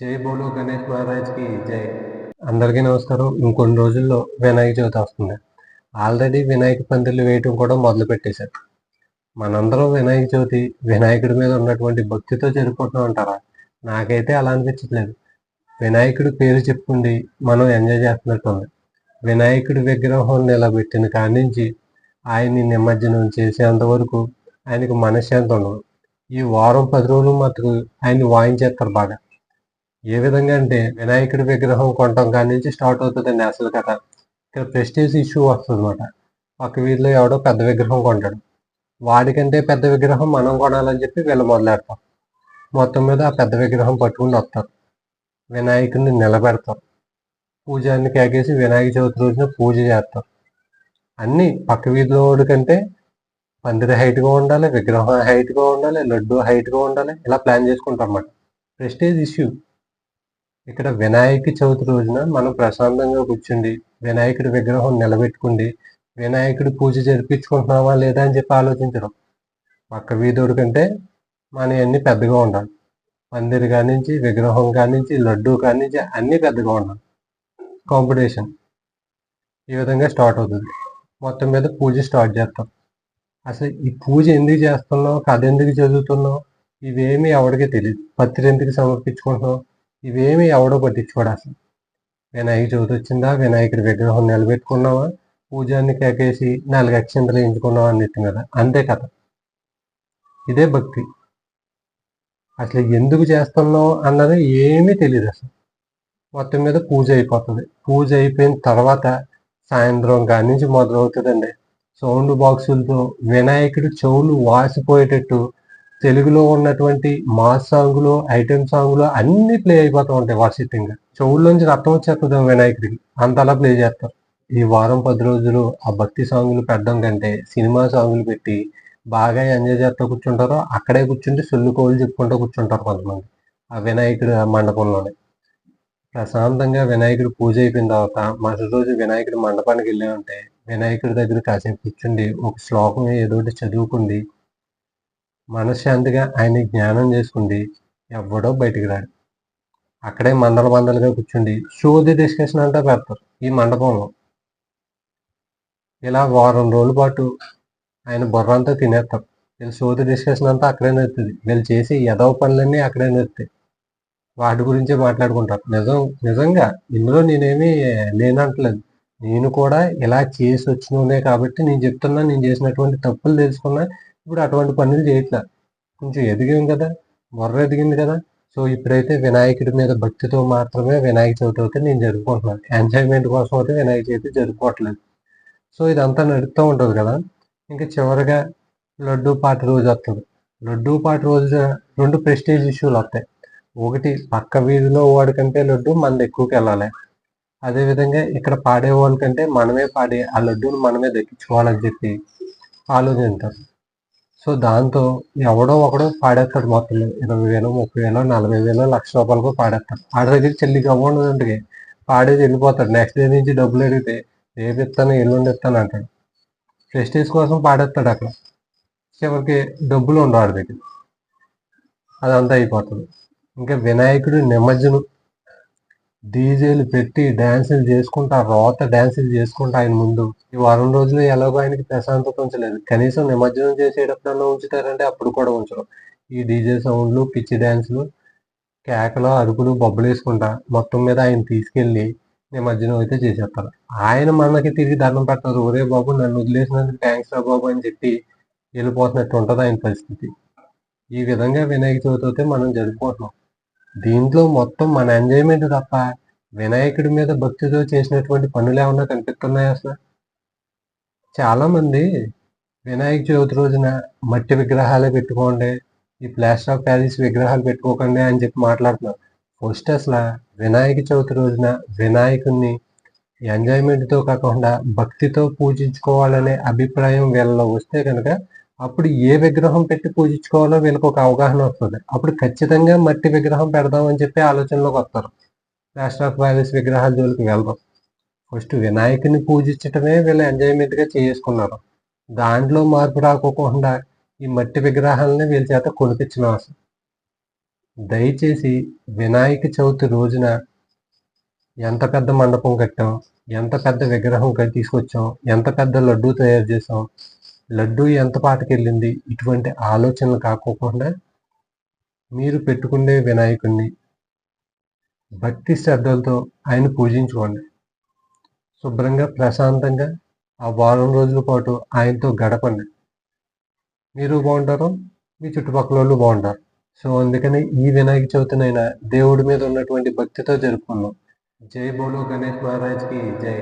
జై బోలో గణేష్ మహారాజ్కి జై. అందరికీ నమస్కారం. ఇంకొన్ని రోజుల్లో వినాయక చవితి వస్తుంది. ఆల్రెడీ వినాయక పందిర్లు వేయటం కూడా మొదలు పెట్టేశారు. మనందరం వినాయక చవితి వినాయకుడి మీద ఉన్నటువంటి భక్తితో జరుపుకుంటున్నాం అంటారా? నాకైతే అలా అనిపించట్లేదు. వినాయకుడి పేరు చెప్పుకుండి మనం ఎంజాయ్ చేస్తున్నట్టు ఉంది వినాయకుడి విగ్రహం నిలబెట్టిన కాడి నుంచి ఆయన్ని నిమజ్జనం చేసేంత వరకు ఆయనకు మనశ్శాంతి ఉండదు. ఈ వారం పది రోజులు మటుకు ఆయన్ని వాయించేస్తారు బాగా. ఏ విధంగా అంటే వినాయకుడి విగ్రహం కొనటం కాడి నుంచి స్టార్ట్ అవుతుందండి అసలు కథ. ఇక్కడ ప్రెస్టేజ్ ఇష్యూ వస్తుంది అనమాట పక్క వీధిలో ఎవడో పెద్ద విగ్రహం కొంటాడు. వాడికంటే పెద్ద విగ్రహం మనం కొనాలని చెప్పి వీళ్ళు మొదలెడతాం. మొత్తం మీద ఆ పెద్ద విగ్రహం పట్టుకుని వస్తారు. వినాయకుడిని నిలబెడతారు పూజాన్ని కేకేసి వినాయక చవితి రోజున పూజ చేస్తారు. అన్ని పక్క వీధిలో వాడి కంటే పందిరి హైట్గా ఉండాలి విగ్రహం హైట్గా ఉండాలి లడ్డు హైట్గా ఉండాలి ఇలా ప్లాన్ చేసుకుంటారు అన్నమాట. ప్రెస్టేజ్ ఇష్యూ ఇక్కడ వినాయక చవితి రోజున మనం ప్రశాంతంగా కూర్చుండి వినాయకుడి విగ్రహం నిలబెట్టుకుండి వినాయకుడి పూజ జరిపించుకుంటున్నావా లేదా అని చెప్పి ఆలోచించడం. పక్క వీధుడు కంటే మన అన్ని పెద్దగా ఉండాలి. పందిరి కానించి విగ్రహం కానించి లడ్డు కానించి అన్ని పెద్దగా ఉండాలి. కాంపిటీషన్ ఈ విధంగా స్టార్ట్ అవుతుంది. మొత్తం మీద పూజ స్టార్ట్ చేస్తాం. అసలు ఈ పూజ ఎందుకు చేస్తున్నావు కథ ఎందుకు చదువుతున్నావు ఇవేమి ఎవరికి తెలియదు పత్రి ఎందుకు సమర్పించుకుంటున్నావు ఇవేమి ఎవడో పట్టించుకోడు అసలు. వినాయక చవితి వచ్చిందా? వినాయకుడి విగ్రహం నిలబెట్టుకున్నావా? పూజాన్ని కేకేసి నాలుగు అక్షంతలు ఎంచుకున్నావా అని అన్నిటి కదా అంతే కథ. ఇదే భక్తి. అసలు ఎందుకు చేస్తున్నావు అన్నది ఏమీ తెలియదు అసలు. మొత్తం మీద పూజ అయిపోతుంది. పూజ అయిపోయిన తర్వాత సాయంత్రం కాడి నుంచి మొదలవుతుందండి. సౌండ్ బాక్సులతో వినాయకుడి చెవులు వాసిపోయేటట్టు తెలుగులో ఉన్నటువంటి మాస్ సాంగులు ఐటెం సాంగులు అన్ని ప్లే అయిపోతూ ఉంటాయి వర్షితంగా చెవుల్లోంచి రక్తం వచ్చేస్తుంది వినాయకుడికి. అంతలా ప్లే చేస్తారు. ఈ వారం పది రోజులు ఆ భక్తి సాంగులు పెట్టడం కంటే సినిమా సాంగులు పెట్టి బాగా ఎంజాయ్ చేస్తూ కూర్చుంటారో అక్కడే కూర్చుంటే సొల్లు కోళ్ళు చెప్పుకుంటూ కూర్చుంటారు కొంతమంది. ఆ వినాయకుడు మండపంలోనే. ప్రశాంతంగా వినాయకుడు పూజ అయిపోయిన తర్వాత మరుసటి రోజు వినాయకుడి మండపానికి వెళ్ళామంటే వినాయకుడి దగ్గర కాసేపు కూర్చుండి ఒక శ్లోకం ఏదో ఒకటి చదువుకుంది. మనశ్శాంతిగా ఆయన జ్ఞానం చేసుకుంది ఎవడో బయటికి రాడు. అక్కడే మందల మందలుగా కూర్చుండి షోది డిస్కషన్ అంతా పెడతారు ఈ మండపంలో. ఇలా వారం రోజుల పాటు ఆయన బుర్ర అంతా తినేస్తారు. వీళ్ళు సోది డిస్కషన్ అంతా అక్కడే నడుతుంది వీళ్ళు చేసి ఎదవ పనులన్నీ అక్కడే నడుస్తాయి. వాటి గురించే మాట్లాడుకుంటారు. నిజం నిజంగా ఇందులో నేనేమి లేనంటలేదు. నేను కూడా ఇలా చేసి వచ్చిననే కాబట్టి నేను చెప్తున్నా నేను చేసినటువంటి తప్పులు తెలుసుకున్నా ఇప్పుడు అటువంటి పనులు చేయట్లేదు కొంచెం ఎదిగాం కదా బుర్ర ఎదిగింది కదా. సో ఇప్పుడైతే వినాయకుడి మీద భక్తితో మాత్రమే వినాయక చవితి అయితే నేను జరుపుకుంటున్నాను. ఎంజాయ్మెంట్ కోసం అయితే వినాయక చవితి జరుపుకోవట్లేదు. సో ఇదంతా నడుస్తూ ఉంటుంది కదా. ఇంకా చివరిగా లడ్డూ పాటి రోజు వస్తుంది. లడ్డూ పాటి రోజు రెండు ప్రెస్టేజ్ ఇష్యూలు వస్తాయి. ఒకటి పక్క వీధిలో వాడికంటే లడ్డు మనది ఎక్కువకి వెళ్ళాలి. అదేవిధంగా ఇక్కడ పాడే వాళ్ళకంటే మనమే పాడి ఆ లడ్డూని మనమే దక్కించుకోవాలని చెప్పి ఆలోచిస్తారు సో దాంతో ఎవడో ఒకడో పాడేస్తాడు మొత్తం ఇరవై వేలు ముప్పై వేలు నలభై వేలు లక్ష రూపాయలకు పాడేస్తాడు. ఆడ దగ్గర చెల్లి ఉంటుంది పాడేసి వెళ్ళిపోతాడు. నెక్స్ట్ డే నుంచి డబ్బులు అడిగితే రేపు ఇస్తాను ఎల్లుండి ఇస్తాను అంటాడు. ప్రెస్టేజ్ కోసం పాడేస్తాడు అక్కడ. చివరికి డబ్బులు ఉండవు ఆడ దగ్గర. అదంతా అయిపోతుంది. ఇంకా వినాయకుడు నిమజ్జనం. డీజేలు పెట్టి డ్యాన్సులు చేసుకుంటా రోత డ్యాన్సులు చేసుకుంటా ఆయన ముందు. ఈ వారం రోజులు ఎలాగో ఆయనకి ప్రశాంతత ఉంచలేదు. కనీసం నిమజ్జనం చేసేటప్పుడన్నా ఉంచుతారంటే అప్పుడు కూడా ఉంచరు. ఈ డీజే సౌండ్లు పిచ్చి డ్యాన్సులు కేకలు అరుపులు బొబ్బలు వేసుకుంటా మొత్తం మీద ఆయన తీసుకెళ్ళి నిమజ్జనం అయితే చేసేస్తారు. ఆయన మనకి తిరిగి దండం పెట్టారు ఒరే బాబు నన్ను వదిలేసినందుకు థ్యాంక్స్ రా బాబు అని చెప్పి వెళ్ళిపోతున్నట్టు ఉంటుంది ఆయన పరిస్థితి. ఈ విధంగా వినాయక చవితి అయితే మనం జరుపుకుంటున్నాం. దీంట్లో మొత్తం మన ఎంజాయ్మెంట్ తప్ప వినాయకుడి మీద భక్తితో చేసినటువంటి పనులు ఏమన్నా కనిపిస్తున్నాయి అసలు? చాలా మంది వినాయక చవితి రోజున మట్టి విగ్రహాలే పెట్టుకోండి ఈ ప్లాస్టర్ ఆఫ్ ప్యారిస్ విగ్రహాలు పెట్టుకోకండి అని చెప్పి మాట్లాడుతున్నారు. ఫస్ట్ అసలు వినాయక చవితి రోజున వినాయకుడిని ఎంజాయ్మెంట్తో కాకుండా భక్తితో పూజించుకోవాలనే అభిప్రాయం వీళ్ళలో వస్తే కనుక అప్పుడు ఏ విగ్రహం పెట్టి పూజించుకోవాలో వీళ్ళకి ఒక అవగాహన వస్తుంది. అప్పుడు ఖచ్చితంగా మట్టి విగ్రహం పెడదాం అని చెప్పి ఆలోచనలోకి వస్తారు. ప్లాస్టర్ ఆఫ్ ప్యారిస్ విగ్రహాల జోలికి వెళ్ళడం ఫస్ట్ వినాయకుని పూజించటమే వీళ్ళు ఎంజాయ్మెంట్గా చేసుకున్నారు. దాంట్లో మార్పు రాకోకుండా ఈ మట్టి విగ్రహాలని వీళ్ళ చేత కొనిపించిన అవసరం దయచేసి వినాయక చవితి రోజున ఎంత పెద్ద మండపం కట్టాం ఎంత పెద్ద విగ్రహం తీసుకొచ్చాం ఎంత పెద్ద లడ్డూ తయారు చేసాం లడ్డూ ఎంత పాటకెళ్ళింది ఇటువంటి ఆలోచనలు కాకోకుండా మీరు పెట్టుకునే వినాయకుడిని భక్తి శ్రద్ధలతో ఆయన పూజించుకోండి. శుభ్రంగా ప్రశాంతంగా ఆ వారం రోజుల పాటు ఆయనతో గడపండి. మీరు బాగుంటారు మీ చుట్టుపక్కల వాళ్ళు బాగుంటారు. సో అందుకని ఈ వినాయక చవితినైనా దేవుడి మీద ఉన్నటువంటి భక్తితో జరుపుకున్నాం జై బోలో గణేష్ మహారాజ్కి జై.